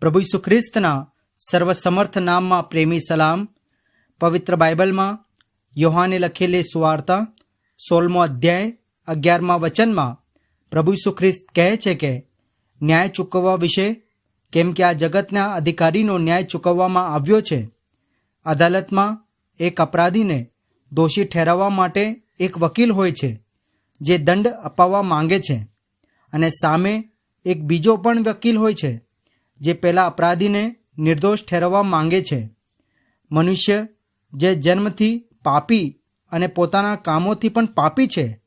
પ્રભુ ઈસુ ખ્રિસ્તના સર્વસમર્થ નામમાં પ્રેમી સલામ, પવિત્ર બાઇબલમાં યોહાને લખેલી સુવાર્તા, સોળમો અધ્યાય, અગિયારમાં વચનમાં પ્રભુ ઈસુ ખ્રિસ્ત કહે છે કે, ન્યાય ચૂકવવા વિશે, કેમ કે આ જગતના અધિકારીનો ન્યાય ચૂકવવામાં આવ્યો છે, અદાલતમાં એક અપરાધીને દોષી ઠેરવવા માટે એક વકીલ હોય છે, જે દંડ અપાવવા માંગે છે, અને સામે એક બીજો પણ વકીલ હોય છે. જે પેલા અપરાધીને નિર્દોષ ઠેરવવા માંગે છે. મનુષ્ય જે જન્મથી પાપી અને પોતાના કામોથી પણ પાપી છે,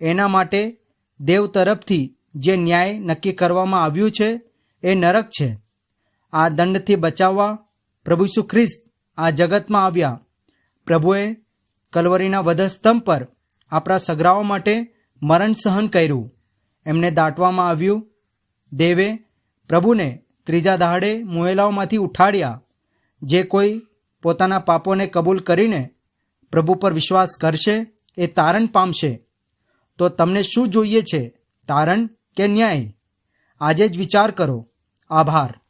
એના માટે દેવ તરફથી જે ન્યાય નક્કી કરવામાં આવ્યું છે, એ નરક છે. આ દંડથી બચાવવા પ્રભુ ઈસુ ખ્રિસ્ત આ જગતમાં આવ્યા. પ્રભુએ કલવરીના વધસ્તંભ પર આપણા સગરાઓ માટે મરણ સહન કર્યું. એમને દાટવામાં આવ્યું. દેવે પ્રભુને ત્રીજા દહાડે મુએલાઓમાંથી ઉઠાડ્યા. જે કોઈ પોતાના પાપોને કબૂલ કરીને પ્રભુ પર વિશ્વાસ કરશે, એ તારણ પામશે. તો તમને શું જોઈએ છે? તારણ કે ન્યાય? આજે જ વિચાર કરો. આભાર.